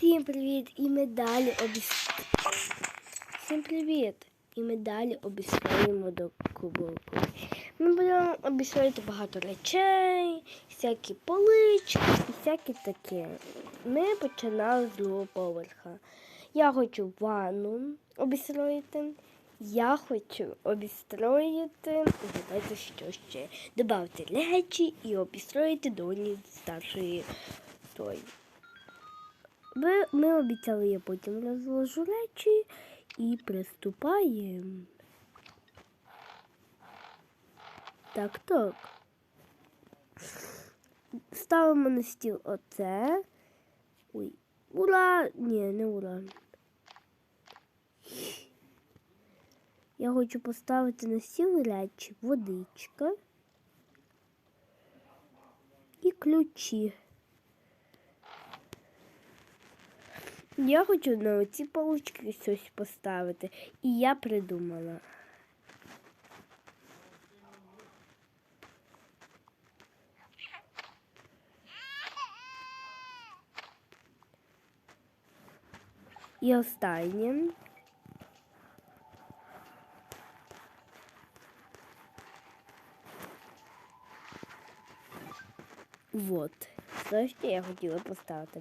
Всім привіт! І ми далі обіс... Всім привіт! І ми далі обіслуємо до кубовку. Ми будемо обісловити багато речей, всякі полички і всяке таке. Ми починали з другого поверха. Я хочу ванну обістроїти. Я хочу обістроїти, згадайте, що ще. Добавити речі і обістроїти долі старшої той. Ми, ми обіцяли, я потім розложу речі і приступаємо. Так, так. Ставимо на стіл оце. Ой, ура! Ні, не ура. Я хочу поставити на стіл речі, водичка і ключі. Я хочу на ці полочки щось поставити. І я придумала. І останнє. Вот. Це що я хотіла поставити.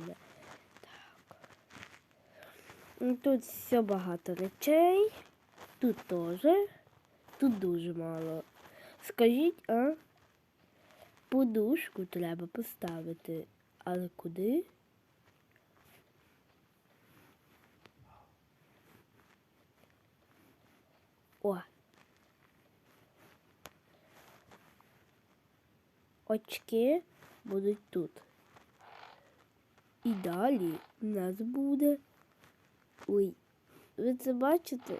Ну, Тут все багато речей. Тут теж. Тут дуже мало. Скажіть, а? Подушку треба поставити. Але куди? О. Очки будуть тут. І далі у нас буде. Ой, ви це бачите?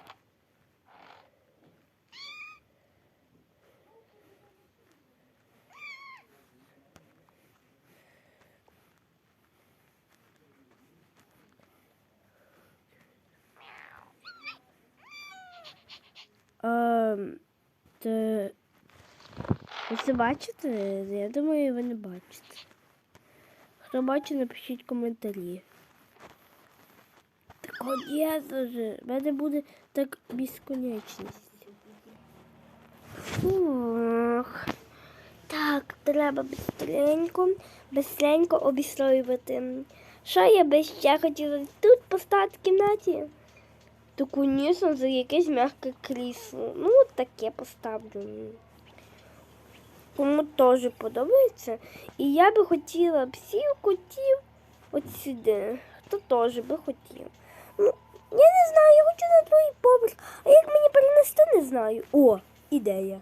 А, це... Ви це бачите? Я думаю, ви не бачите. Хто бачить, напишіть коментарі. Я вже. В мене буде так безконечність. Фух. Так, треба быстренько, быстренько обістроювати. Що я би ще хотіла тут поставити в кімнаті? Таку нісно за якесь м'яке крісло. Ну, от таке поставлю. Кому теж подобається. І я би хотіла всіх котів от сюди. Хто теж би хотів. Я не знаю, я хочу на другий поверх. А як мені перенести, не знаю. О, ідея.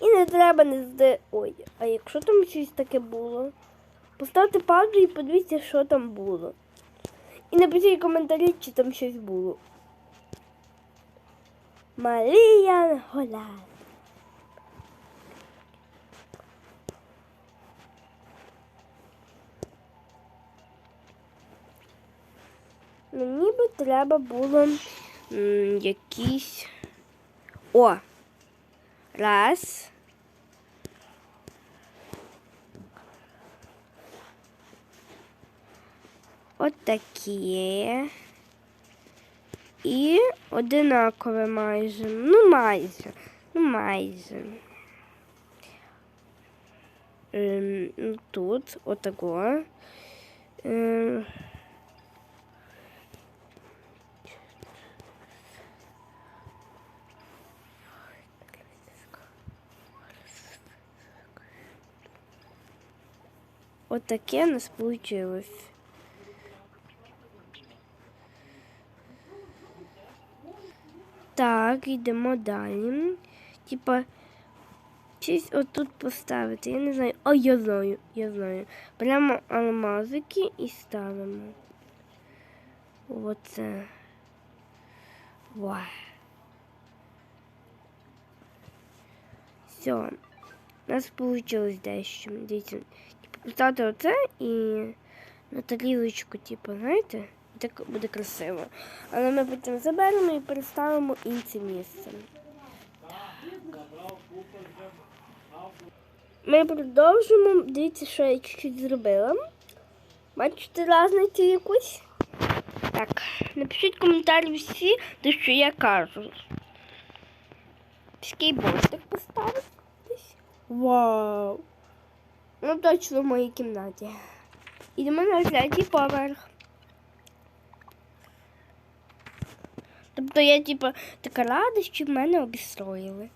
І не треба не зде. Ой, а якщо там щось таке було? Поставте паузу і подивіться, що там було. І напишіть коментарі, чи там щось було. Марія Гола. Мені би треба було м, якісь. О! Раз. От такі. І одинакове майже. Ну, майже. Ну, майже. Ем, ну, тут отако. Ем, Отаке у нас получилось. Так, йдемо далі. Типа, щось отут поставити. Я не знаю. О, я знаю, я знаю. Беремо алмазики і ставимо. Оце. Вау. Все. У нас вийшло дещо. Дивіться. Типу, оце і на тарілочку, типу, знаєте? Так буде красиво. Але ми потім заберемо і переставимо інше місце. Ми продовжимо. Дивіться, що я чуть-чуть зробила. Бачите різницю якусь? Так, напишіть коментарі всі, те, що я кажу. Скейбордик поставив десь. Вау! Ну точно в моїй кімнаті. Ідемо на третій поверх. Тобто я, типу, така рада, що мене обістроїли.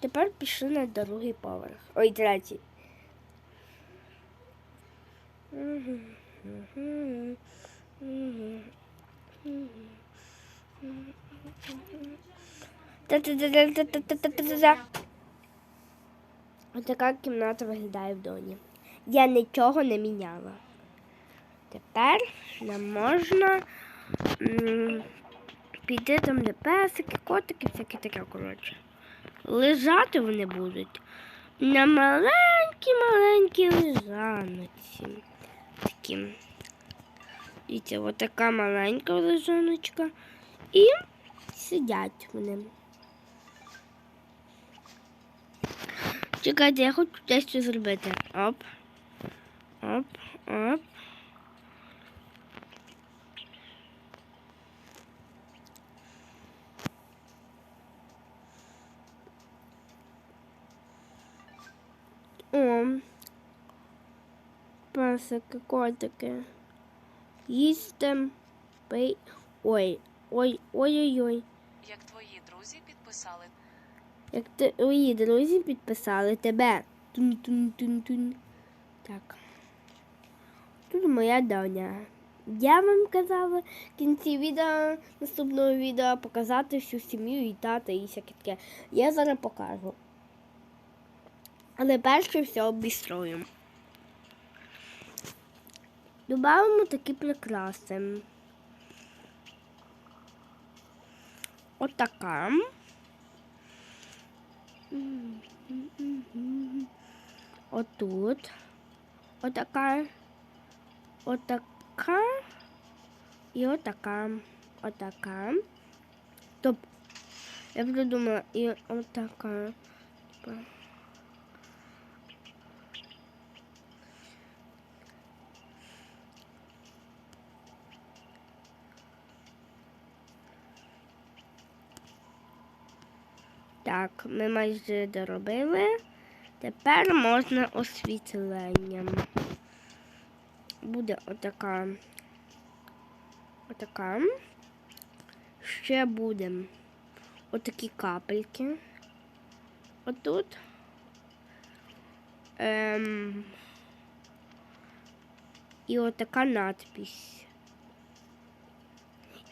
Тепер пішли на другий поверх. Ой, третій. Мгм, Отака кімната виглядає в доні. Я нічого не міняла. Тепер нам можна піти там, де песики, котики, всяке таке, коротше. Лежати вони будуть на маленькій-маленькій лежаночці. Такі. це отака маленька лежаночка. І сидять вони. Чекайте, я хочу дещо зробити. Оп. Оп, оп. О. Песики, котики. Їсти. Пий. Ой, ой-ой-ой. Як твої друзі підписали Як твої друзі підписали тебе. Тун-тун-тун-тун. Так. Тут моя доня. Я вам казала в кінці відео, наступного відео показати всю сім'ю і тата і всяке таке. Я зараз покажу. Але перше все обістроїмо. Добавимо такі прикраси. Отака. Отут. Отака. Отака. І отака. Отака. Топ. Я придумала. І отака. Типа. Так, ми майже доробили. Тепер можна освітленням. Буде отака. Отака. Ще буде отакі капельки. Отут. Ем, і отака надпись.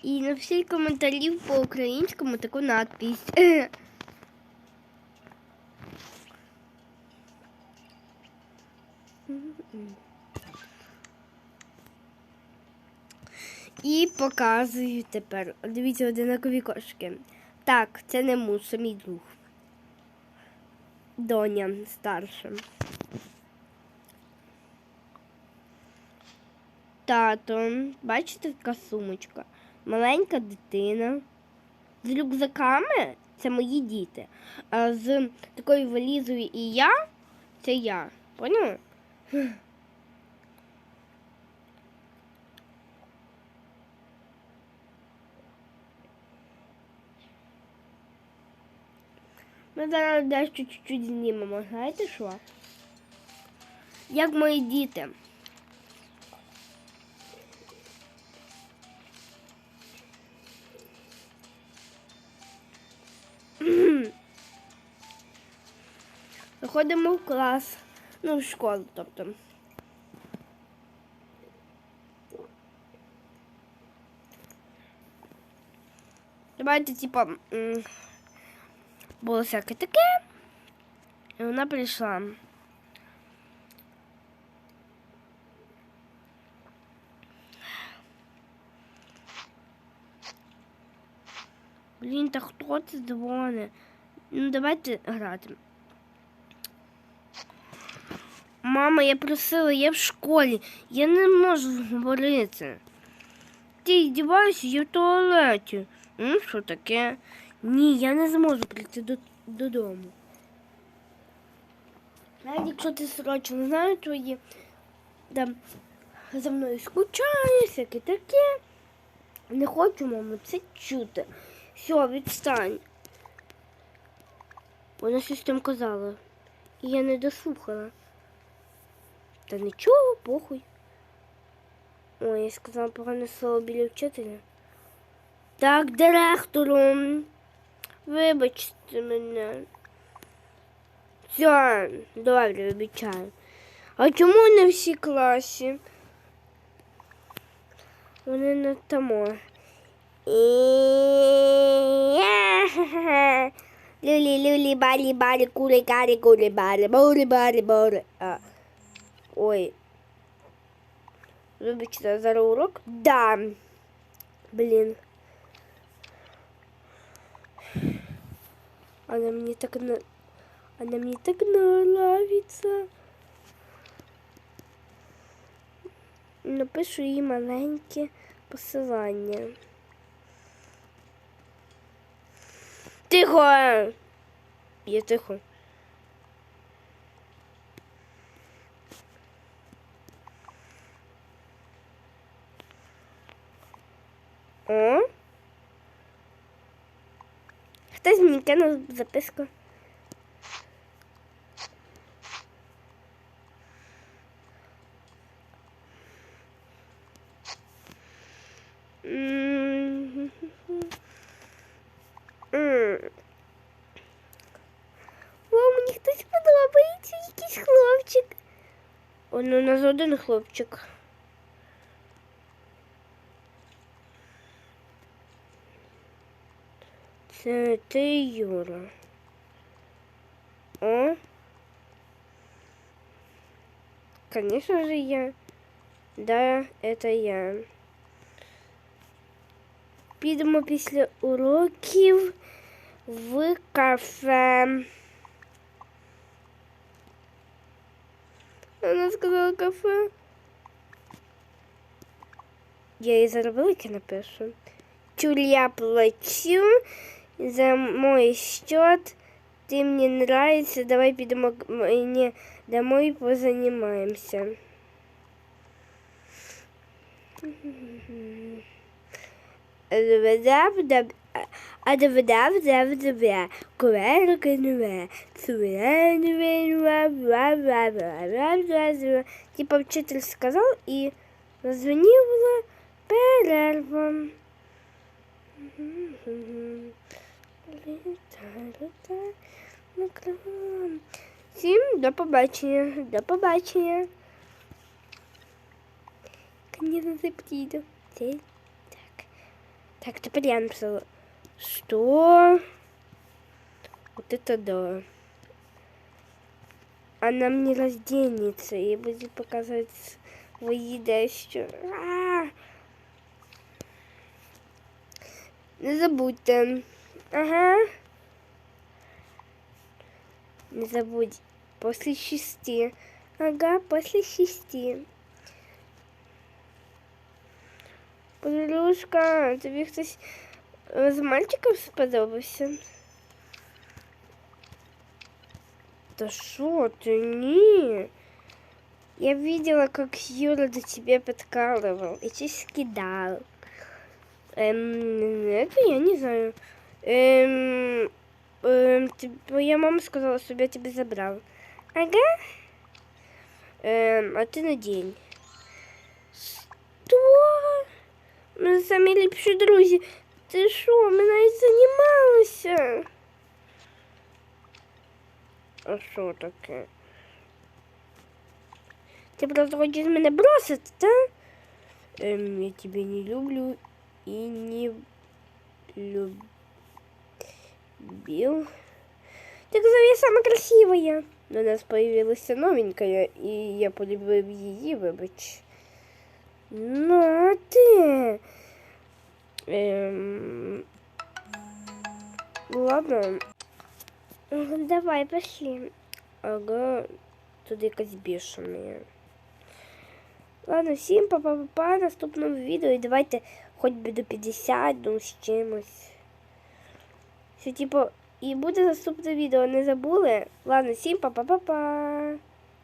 І на всі коментарі по-українському таку надпись. І показую тепер. Дивіться, одинакові кошки. Так, це не муж, це мій друг. Доня старша. Тато, бачите, така сумочка. Маленька дитина. З рюкзаками це мої діти. А з такою валізою і я це я. Поняли? Ми зараз дещо чуть-чуть знімемо. Знаєте що? Як мої діти. Заходимо в клас, ну, в школу, тобто. Давайте, типа, було всяке таке. І вона прийшла. Блін, та хто це дзвонить? Ну, давайте грати. Мама, я просила, я в школі. Я не можу говорити. Ти здіваєшся, я в туалеті. Ну, що таке? Ні, я не зможу прийти до, додому. Навіть якщо ти срочно знаєш твої там за мною скучаєш, всяке таке. Не хочу, мамо, це чути. Все, відстань. Вона щось там казала. І я не дослухала. Та нічого, похуй. Ой, я сказала погане слово біля вчителя. Так, директору. Вибачте мене. Все, добре, вибачаю. А чому не всі класі? Вони не тому. Люлі, люлі, балі, балі, кулі, карі, кулі, балі, борі, балі, борі. А. Ой. Вибачте, зараз урок? Да. Блін. Она мне так на... Она мне так нравится. Напишу їй маленьке посилання. Тихо! Я тихо. О? Хтось мені кинув записку. О, мені хтось подобається, якийсь хлопчик. О, ну, у нас один хлопчик. Це ти, Юра. О? Конечно же я. Да, это я. Підемо після уроків в кафе. Вона сказала кафе. Я їй зараз велике напишу. Чур, я плачу За мой счет. Ты мне нравится. Давай підемо мне домой позанимаемся. Типа вчитель сказал и зазвонила перерва. Всім до побачення. До побачення. Конечно, запліду. Це так. Так, тепер я написала. Что? Вот это да. Она мне разденется и будет показывать свои дещо. А! Не забудьте. Ага. Не забудь. После шести. Ага, после шести. Подружка, тобі хтось з мальчиком сподобався? Да шо ты, не. Я видела, как Юра до тебя подкалывал и чуть кидал. Эм, это я не знаю. Эм, эм, ты- твоя мама сказала, чтобы я тебя забрал. Ага. Эм, а ты на день. Что? Ми самі ліпші друзі. Ти що, ми навіть займалися? А що таке? Ти просто хочеш мене бросити, так? Ем, я тебе не люблю и не любил. Ты сказал, я самая красивая. Но у нас появилась новенькая, и я полюбив її, вибач. Ну, а ти? Ем... Ладно. Ага, Давай, пошли. Ага, тут якась бешеная. Ладно, всім па-па-па-па, наступному відео. І давайте хоч би до 50, ну з чимось. Все, типу, і буде наступне відео, не забули? Ладно, всім па-па-па-па.